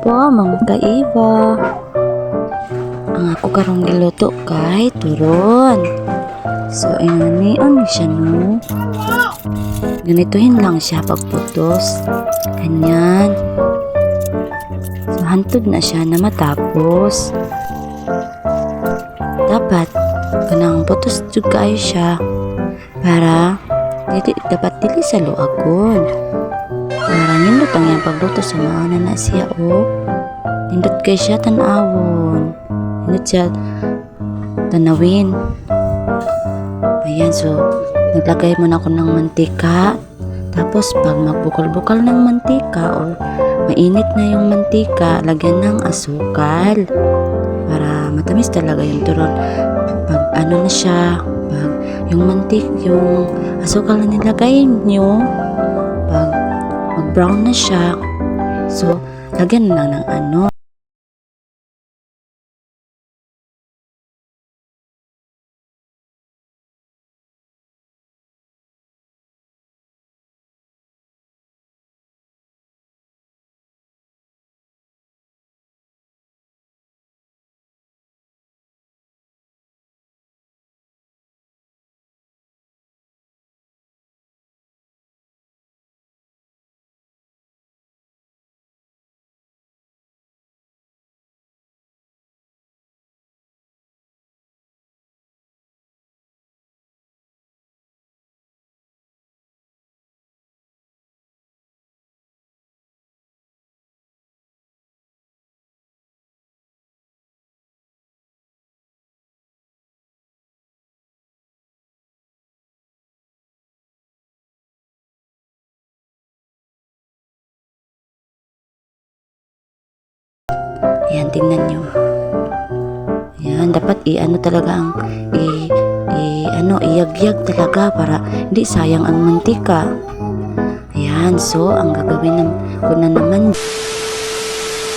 po mga kaiba. Ang ako karong giluto kay turon. So, ini ano siya no? Ganituhin lang siya pagputos. Ganyan. So, hantod na siya na matapos. Dapat, kanang putos jud kayo siya para dili dapat dili sa luagon. Para nindot ang iyang pagluto sa mga na siya o. Nindot kay siya tanawon. Nindot siya tanawin. Ayan, so naglagay mo na ako ng mantika. Tapos pag magbukal-bukal ng mantika o mainit na yung mantika, lagyan ng asukal. Para matamis talaga yung turon. Pag ano na siya, pag yung mantik, yung asukal na nilagay nyo, pag mag-brown na siya, so lagyan lang ng ano, Ayan, tingnan nyo. Ayan, dapat i-ano talaga ang i, i ano, iyagyag talaga para hindi sayang ang mantika. Ayan, so ang gagawin nam, ko na naman